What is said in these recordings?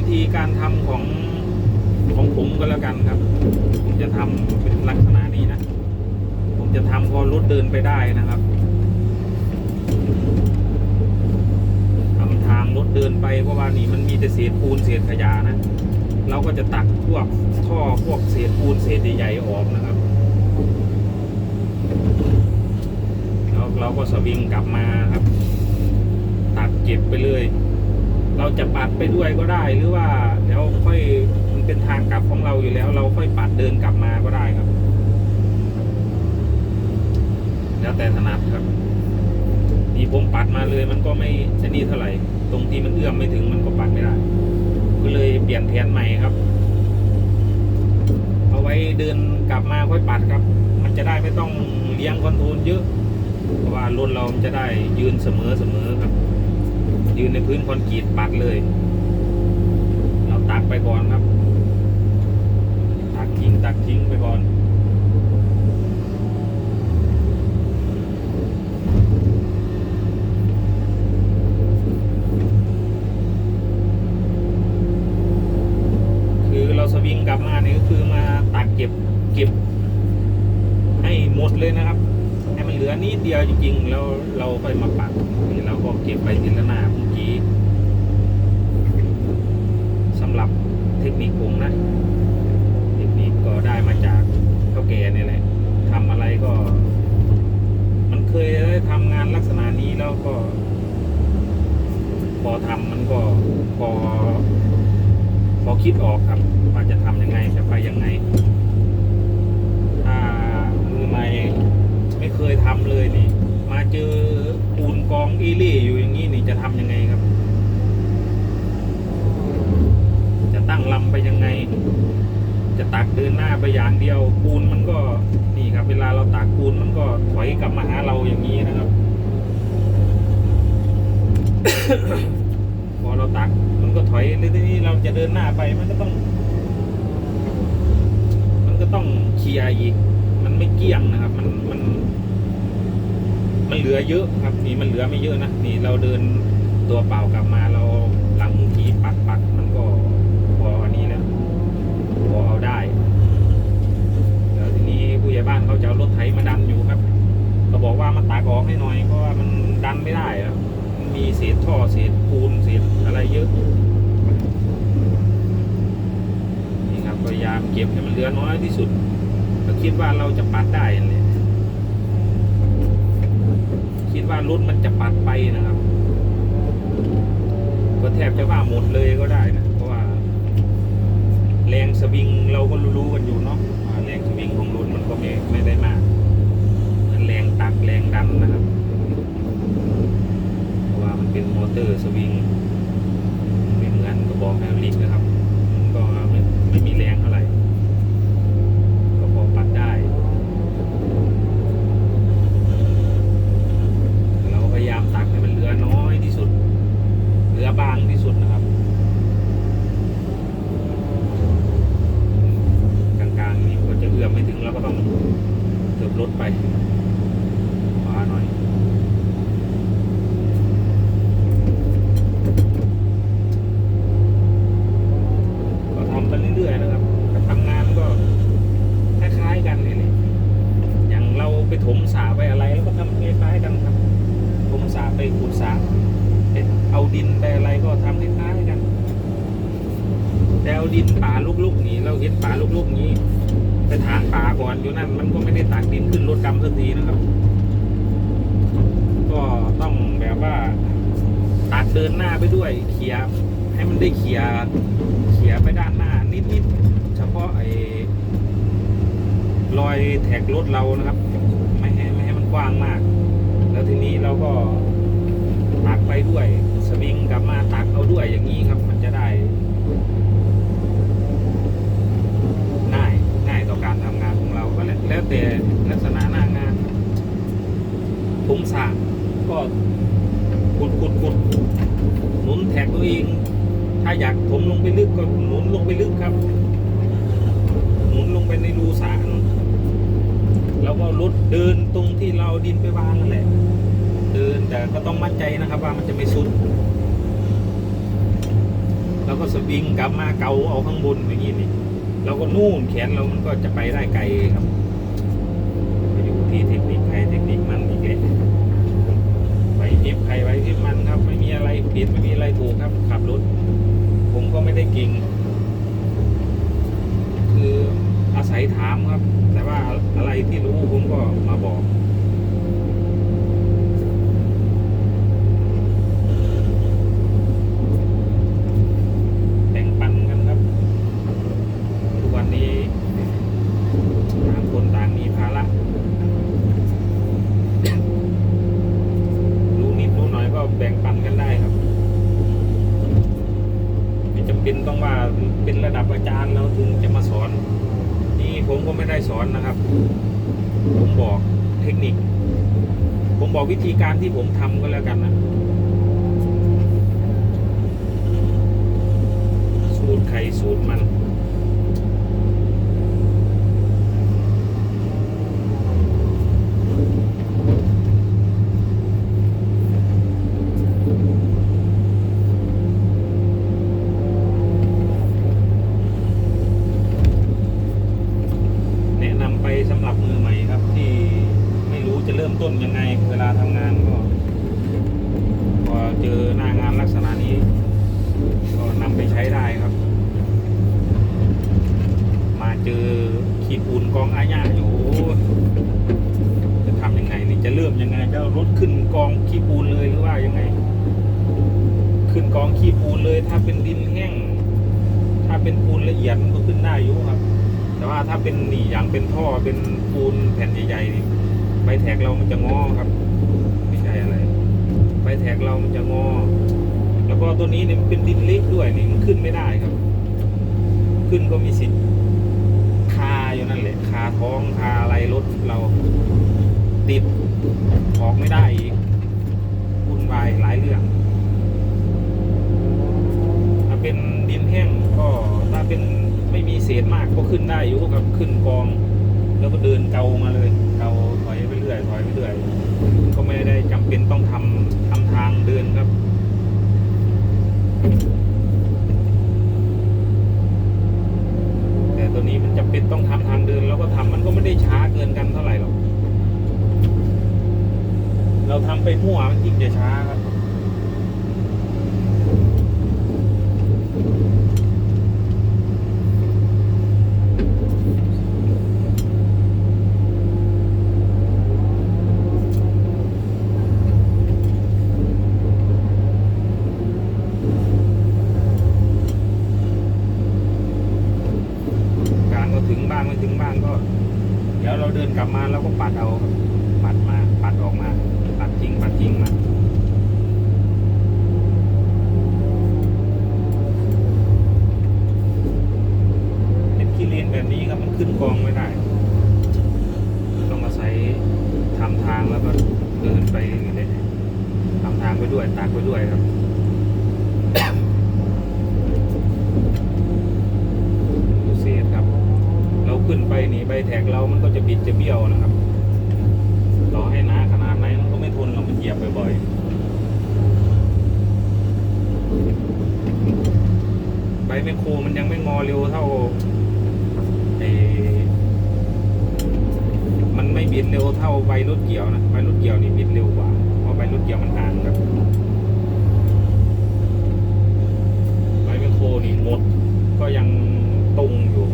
วิธีการทำของของผมก็แล้วกันครับ ผมจะทำเป็นลักษณะนี้นะ ผมจะทำพอรถเดินไปได้นะครับทำทางรถเดินไปเพราะว่านี่มันมีแต่เศษปูนเศษขยะนะ เราก็จะตักพวกท่อพวกเศษปูนเศษใหญ่ๆออกนะครับแล้วเราก็สวิงกลับมาครับ ตัดเก็บไปเลย เราจะปัดไปด้วยก็ได้หรือว่าเดี๋ยวค่อยมันเป็นทางกลับของเราอยู่แล้ว เราค่อยปัดเดินกลับมาก็ได้ครับ แล้วแต่ถนัดครับนี่ผมปัดมาเลยมันก็ไม่ชนิดเท่าไหร่ ตรงที่มันเอื้อมไม่ถึงมันก็ปัดไม่ได้ ก็เลยเปลี่ยนแผนใหม่ครับ เอาไว้เดินกลับมาค่อยปัดครับ มันจะได้ไม่ต้องเลี้ยงคอนโทรลเยอะเพราะว่ารถเรามันจะได้ยืนเสมอเสมอครับ ยืนในพื้นคอนกรีตปักเลย เราตักไปก่อนครับ ตักทิ้งตักทิ้งไปก่อน คือเราสวิงกลับมานี่ก็คือมาตักเก็บเก็บ ให้หมดเลยนะครับ ให้มันเหลือนิดเดียวจริงๆ แล้วเราค่อยมาปักนี่เราก็เก็บไปทีละหน้าเมื่อกี้สำหรับเทคนิคผมนะ เทคนิคก็ได้มาจากเท่าแก่นี่แหละทำอะไรก็ มันเคยได้ทำงานลักษณะนี้แล้วก็ พอทำมันก็พอ พอคิดออกครับว่าจะทำยังไงจะไปยังไง ถ้ามือใหม่ไม่เคยทำเลยนี่ มาเจอปูนกองอเล่อยู่อย่างนี้นี่จะทำยังไงครับ จะตั้งลำไปยังไง จะตักเดินหน้าไปอย่างเดียว ปูนมันก็นี่ครับ เวลาเราตักปูนมันก็ถอยกลับมาหาเราอย่างนี้นะครับ พอเราตักมันก็ถอยแล้วทีนี้เราจะเดินหน้าไปมันก็ต้อง มันก็ต้องเคลียร์อีก มันไม่เกลี้ยงนะครับ มันมัน มันเหลือเยอะครับ นี่มันเหลือไม่เยอะนะนี่เราเดินตัวเปล่ากลับมาเราหลังทีปัดปัดมันก็พออันนี้แล้วพอเอาได้แล้วทีนี้ผู้ใหญ่บ้านเขาจะเอารถไถมาดันอยู่ครับ ก็บอกว่ามาตากออกให้หน่อยเพราะว่ามันดันไม่ได้ครับ มีเศษท่อเศษปูนเศษอะไรเยอะนี่ครับพยายามเก็บให้มันเหลือน้อยที่สุดก็คิดว่าเราจะปัดได้นั่นแหละคิดว่ารถมันจะปัดไปนะครับ ก็แทบจะว่าหมดเลยก็ได้นะเพราะว่า แรงสวิงเราก็รู้กันอยู่เนาะแรงสวิงของรถมันก็ไม่ไม่ได้มากมือนแรงตักแรงดันนะครับ เพราะว่ามัน เตอร์สวิงไม่เหมือนกระบอกไฮดรอลิกนะครับ มันก็ไม่ไม่มีแรงเท่าไหร่ ก็พอปัดได้ เราพยายามตักให้มันเหลือน้อยที่สุด เหลือบางที่สุดนะครับ กลางๆนี่ก็จะเอื้อมไม่ถึงเราก็ต้องเกือบลดไปขวาหน่อย ก็ทำไปเรื่อยๆนะครับการทำงานก็คล้ายๆกันนี่แหละอย่างเราไปถมสาไปอะไรแล้วก็ทำคล้ายๆกันครับ ถมสาไปขุดสาไปเอา ดินไปอะไรก็ทำคล้ายๆกันแต่เอาดินป่าลุกๆนี้ เราเห็นป่าลุกๆนี้ไปถางป่าก่อนอยู่นั่นมันก็ไม่ได้ตักดินขึ้นรถดำสักทีนะครับ ก็ต้องแบบว่าตักเดินหน้าไปด้วยเขี่ยให้มันได้เขี่ยเขี่ยไปด้านหน้า นิดๆเฉพาะไอ้รอยแท็กรถเรานะครับ ไม่ให้ไม่ให้มันกว้างมาก แล้วทีนี้เราก็ตักไปด้วย สวิงกลับมาตักเอาด้วยอย่างนี้ครับ มันจะได้ ง่ายง่ายต่อการทำงานของเราก็แล้วแล้วแต่ลักษณะหน้างานทุงสร้าก็ขุดขุดขุดหนุนแท็กตัวเอง ถ้าอยากถมลงไปลึกก็หนุนลงไปลึกครับหนุนลงไปในรูสารแล้วก็รถเดินตรงที่เราดินไปวางนั่นแหละ เดินแต่ก็ต้องมั่นใจนะครับว่ามันจะไม่สุด แล้วก็สปริงกลับมาเกาเอาข้างบนอย่างนี้นี่เราก็นู่นแขนเรามันก็จะไปได้ไกลครับอยู่ที่เทคนิคใครเทคนิคมันอีกแหละไว้พริบใครไว้พริบมันครับ ไม่มีอะไรผิดไม่มีอะไรถูกครับขับรถผมก็ไม่ได้เก่งคืออาศัยถามครับ แต่ว่าอะไรที่รู้ผมก็มาบอก แบ่งปันกันครับ ทุกวันนี้ต่างคนต่างมีภาระรู้นิดรู้หน่อยก็แบ่งปันกันได้ครับ ไม่จำเป็นต้องว่าเป็นระดับอาจารย์แล้วถึงจะมาสอน นี่ผมก็ไม่ได้สอ นะครับ ผมบอกเทคนิค ผมบอกวิธีการที่ผมทำก็แล้วกันนะสูตรไข่สูตรมัน แนะนำไปสำหรับมือใหม่ครับ ที่ไม่รู้จะเริ่มต้นยังไง เวลาทำงานก็ พอเจอหน้างานลักษณะนี้ ก็นำไปใช้ได้ครับ มาเจอขีดปูนกองอาญาอยู่ จะทำยังไงนี่จะเริ่มยังไง จะรถขึ้นกองขี้ปูนเลยหรือว่ายังไง ขึ้นกองขี้ปูนเลย ถ้าเป็นดินแห้ง ถ้าเป็นปูนละเอียดมันก็ขึ้นได้อยู่ครับ แต่ว่าถ้าเป็นหนีอย่างเป็นท่อเป็นปูนแผ่นใหญ่ๆใบแท็กเรามันจะงอครับ ไม่ใช่อะไรใบแท็กเรามันจะงอ แล้วก็ตัวนี้เนี่ยมันเป็นดินเล็กด้วยนี่มันขึ้นไม่ได้ครับ ขึ้นก็มีสิทธิ์คาอยู่นั่นแหละคาท้องคาอะไรรถเรา ติดออกไม่ได้อีกวุ่นวายหลายเรื่อง ถ้าเป็นดินแห้งก็ถ้าเป็นไม่มีเศษมากก็ขึ้นได้อยู่กับขึ้นกอง แล้วก็เดินเกามาเลย เกาถอยไปเรื่อยถอยไปเรื่อยก็ไม่ได้จำเป็นต้องทำทำทางเดินครับ แต่ตัวนี้มันจะเป็นต้องทำทางเดินแล้วก็ทำมันก็ไม่ได้ช้าเกินกันเท่าไหร่หรอก เราทำไปมั่วมันยิ่งจะช้าครับ การก็ถึงบ้างไม่ถึงบ้างก็ เดี๋ยวเราเดินกลับมาแล้วก็ปัดเอาครับปัดมา ปัดออกมา ปัดทิ้งปัดทิ้งมา เป็นขี้เลนแบบนี้ครับมันขึ้นกองไม่ได้ ต้องอาศัยทำทางแล้วก็เดินไปนี่เลยทำทางไปด้วยตักไปด้วยครับ ดูเศษครับ เราขึ้ นไปนี่ใบแท็กเรามันก็จะบิดจะเบี้ยวนะครับ ต่อให้หนาขนาดไหนมันก็ไม่ทนเรามันเหยียบบ่อยๆใบแมคโครมันยังไม่งอเร็วเท่าไอมันไม่บิดเร็วเท่าใบรถเกี่ยวนะใบรถเกี่ยวนี่บิดเร็วกว่าเพราะใบรถเกี่ยวมันห่างครับแมคโครนี่หมดก็ยังตรงอยู่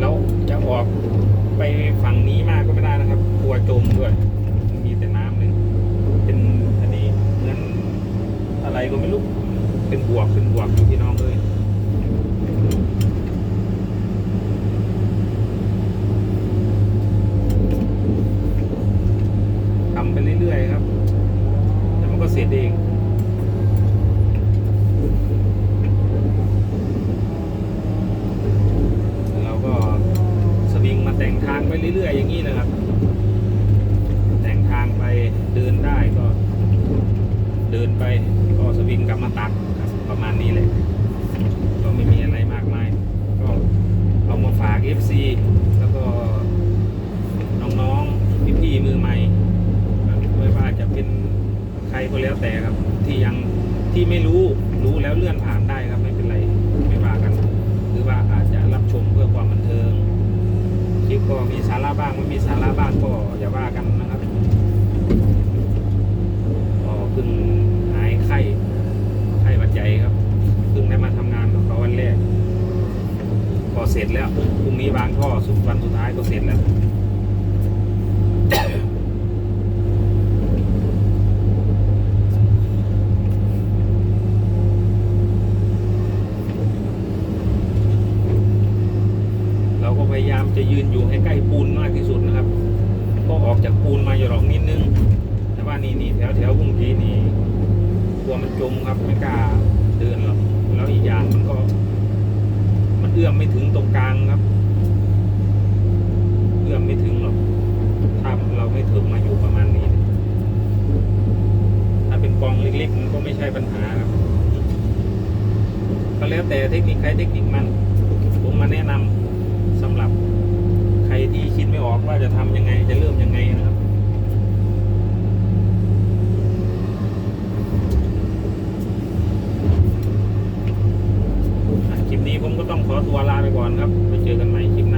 แล้วจะออกไปฝั่งนี้มากก็ไม่ได้นะครับกลัวจมด้วย มีแต่น้ำเลย ก็ไม่รู้ เป็นบวกเป็นบวกอยู่พี่น้องเลยทำไปเรื่อยๆครับ แล้วมันก็เสร็จเอง เราก็สวิงมาแต่งทางไปเรื่อยๆ อย่างนี้นะครับ แต่งทางไปเดินได้ก็ เดินไปก็สวิงกลับมาตักครับประมาณนี้แหละ ก็ไม่มีอะไรมากมาย ก็เอามาฝาก FC แล้วก็น้องๆ พี่ๆ มือใหม่ไม่ว่าจะเป็นใคร ก็แล้วแต่ครับ ที่ยังที่ไม่รู้รู้แล้วเลื่อนผ่านได้ครับ ไม่เป็นไรไม่ว่ากัน หรือว่าอาจจะรับชมเพื่อความบันเทิงคลิปก็มีสาระบ้างไม่มีสาระบ้างก็อย่าว่ากันนะครับก็เพิ่งหายไข้ไข้หวัดใหญ่ครับเพิ่งได้มาทำงานกับเขาวันแรกก็เสร็จแล้วพรุ่งนี้วางท่อสุดวันสุดท้ายก็เสร็จแล้ว เราก็พยายามจะยืนอยู่ให้ใกล้ปูนมากที่สุดนะครับ ก็ออกจากปูน มาอยู่หรอกนิดนึง แต่ว่านี่นี่แถวแถวบุ้งกีนี่กลัวมันจมครับไม่กล้าเดินหรอกแล้วอีกอย่างมันก็ มันเอื้อมไม่ถึงตรงกลางครับ เอื้อมไม่ถึงหรอกถ้าเราไม่ถึงมาอยู่ประมาณนี้ ถ้าเป็นกองเล็กๆมันก็ไม่ใช่ปัญหาครับ ก็แล้วแต่เทคนิคใครเทคนิคมัน ผมมาแนะนำสำหรับใครที่คิดไม่ออกว่าจะทำยังไงจะเริ่มยังไงนะครับ นี้ผมก็ต้องขอตัวลาไปก่อนครับ ไปเจอกันใหม่คลิปหน้า